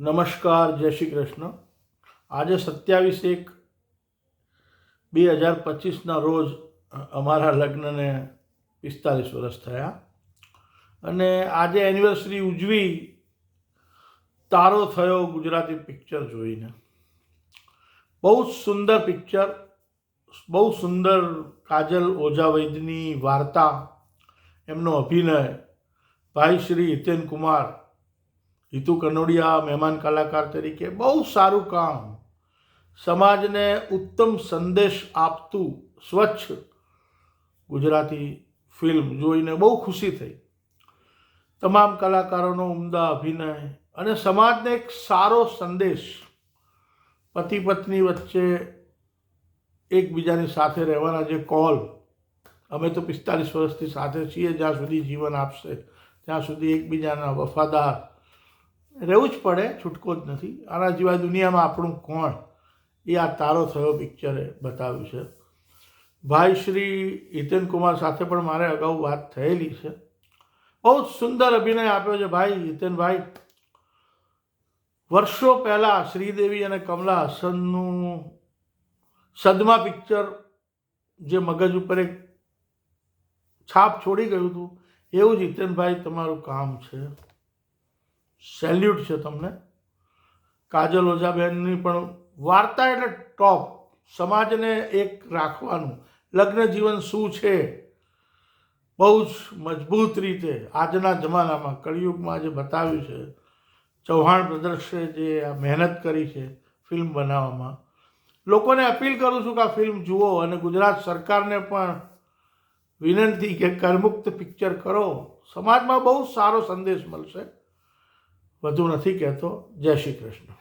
નમસ્કાર, જય શ્રી કૃષ્ણ. આજે સત્યાવીસ એક બે હજાર પચીસના રોજ અમારા લગ્નને પિસ્તાલીસ વર્ષ થયા અને આજે એનિવર્સરી ઉજવી તારો થયો ગુજરાતી પિક્ચર જોઈને. બહુ સુંદર પિક્ચર, બહુ સુંદર કાજલ ઓઝા વૈદની વાર્તા, એમનો અભિનય. ભાઈ શ્રી હિતેન કુમાર હિતુ કનોડિયા મહેમાન કલાકાર તરીકે બહુ સારું કામ સમાજને ઉત્તમ સંદેશ આપતું સ્વચ્છ ગુજરાતી ફિલ્મ જોઈને બહુ ખુશી થઈ. તમામ કલાકારોનો ઉમદા અભિનય અને સમાજને એક સારો સંદેશ પતિ પત્ની વચ્ચે એકબીજાની સાથે રહેવાના જે કોલ, અમે તો પિસ્તાલીસ વર્ષથી સાથે છીએ, જ્યાં સુધી જીવન આપશે, ત્યાં સુધી એકબીજાના વફાદાર રહેવું જ પડે, છૂટકો જ નથી. આના સિવાય દુનિયામાં આપણું કોણ? એ આ તારો થયો પિક્ચરે બતાવ્યું છે. ભાઈ શ્રી હિતેન કુમાર સાથે પણ મારે અગાઉ વાત થયેલી છે. બહુ જ સુંદર અભિનય આપ્યો છે ભાઈ હિતેનભાઈ. વર્ષો પહેલાં શ્રીદેવી અને કમલા હસનનું સદમા પિક્ચર જે મગજ ઉપર એક છાપ છોડી ગયું હતું. એવું જ હિતેનભાઈ તમારું કામ છે. સેલ્યુટ છે તમને. કાજલ ઓઝાબેનની પણ વાર્તા એટલે ટોપ. સમાજને એક રાખવાનું. લગ્ન જીવન શું છે? બહુ જ મજબૂત રીતે આજના જમાનામાં કળિયુગમાં જે બતાવ્યું છે. ચૌહાણ બ્રદર્સે જે આ મહેનત કરી છે ફિલ્મ બનાવવામાં. લોકોને અપીલ કરું છું કે આ ફિલ્મ જુઓ અને ગુજરાત સરકારને પણ વિનંતી કે કરમુક્ત પિક્ચર કરો. સમાજમાં બહુ સારો સંદેશ મળશે. વધુ નથી કહેતો. જય શ્રી કૃષ્ણ.